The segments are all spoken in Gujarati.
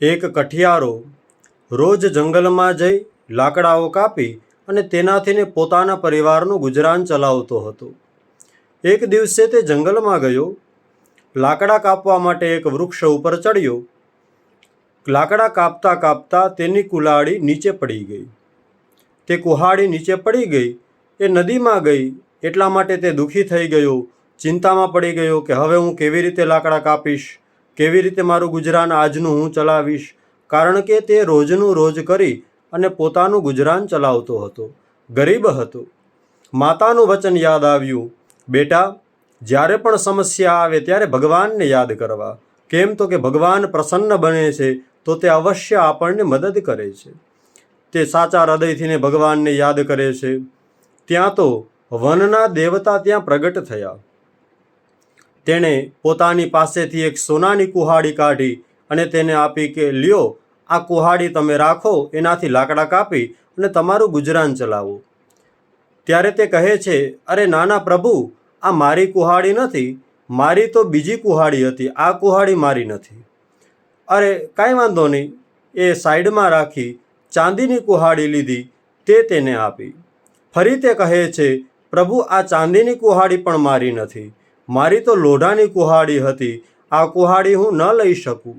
એક કઠિયારો રોજ જંગલમાં જઈ લાકડાઓ કાપી અને તેનાથીને પોતાના પરિવારનું ગુજરાન ચલાવતો હતો. એક દિવસે તે જંગલમાં ગયો, લાકડા કાપવા માટે એક વૃક્ષ ઉપર ચડ્યો. લાકડા કાપતા કાપતા તેની કુલાડી નીચે પડી ગઈ. તે કુહાડી નીચે પડી ગઈ, એ નદીમાં ગઈ, એટલા માટે તે દુઃખી થઈ ગયો, ચિંતામાં પડી ગયો કે હવે હું કેવી રીતે લાકડા કાપીશ? કેવી રીતે મારું ગુજરાન આજનું હું ચલાવીશ? કારણ કે તે રોજનું રોજ કરી અને પોતાનું ગુજરાન ચલાવતો હતો. ગરીબ હતો. માતાનું વચન યાદ આવ્યું. બેટા, જ્યારે પણ સમસ્યા આવે ત્યારે ભગવાનને યાદ કરવા. કેમ તો કે ભગવાન પ્રસન્ન બને છે, તો તે અવશ્ય આપણને મદદ કરે છે. તે સાચા હૃદયથીને ભગવાનને યાદ કરે છે. ત્યાં તો વનના દેવતા ત્યાં પ્રગટ થયા. તેણે પોતાની પાસેથી એક સોનાની કુહાડી કાઢી અને તેને આપી કે, લ્યો, આ કુહાડી તમે રાખો, એનાથી લાકડા કાપી અને તમારું ગુજરાન ચલાવો. ત્યારે તે કહે છે, અરે નાના પ્રભુ, આ મારી કુહાડી નથી, મારી તો બીજી કુહાડી હતી, આ કુહાડી મારી નથી. અરે, કાંઈ વાંધો નહીં. એ સાઈડમાં રાખી ચાંદીની કુહાડી લીધી, તે તેને આપી. ફરી તે કહે છે, પ્રભુ, આ ચાંદીની કુહાડી પણ મારી નથી. મારી તો લોઢાની કુહાડી હતી, આ કુહાડી હું ન લઈ શકું.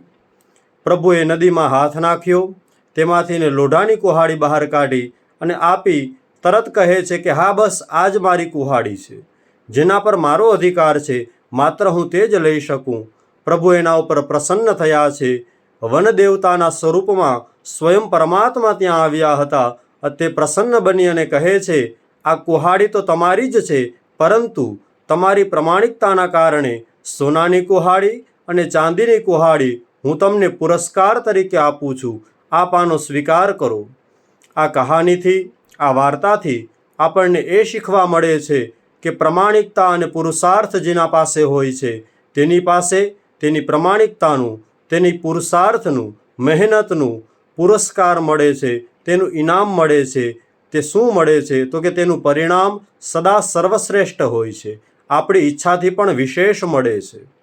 પ્રભુએ નદીમાં હાથ નાખ્યો, તેમાંથી ને લોઢાની કુહાડી બહાર કાઢી અને આપી, તરત કહે છે કે, હા, બસ આ જ મારી કુહાડી છે. જેના પર મારો અધિકાર છે, માત્ર હું તે જ લઈ શકું. પ્રભુ એના ઉપર પ્રસન્ન થયા છે. વન દેવતાના સ્વરૂપમાં સ્વયં પરમાત્મા ત્યાં આવ્યા હતા. તે પ્રસન્ન બની અને કહે છે, આ કુહાડી તો તમારી જ છે, પરંતુ તમારી પ્રમાણિકતાના કારણે સોનાની કુહાડી અને ચાંદીની કુહાડી હું તમને પુરસ્કાર તરીકે આપું છું. આપ આનો સ્વીકાર કરો. આ કહાનીથી, આ વાર્તાથી આપણને એ શીખવા મળે છે કે પ્રમાણિકતા અને પુરુષાર્થ જેના પાસે હોય છે, તેની પાસે તેની પ્રમાણિકતાનું, તેની પુરુષાર્થનું, મહેનતનું પુરસ્કાર મળે છે, તેનું ઇનામ મળે છે, તે શું મળે છે તો કે તેનું પરિણામ સદા સર્વશ્રેષ્ઠ હોય છે. આપણી ઈચ્છાથી પણ વિશેષ મળે છે.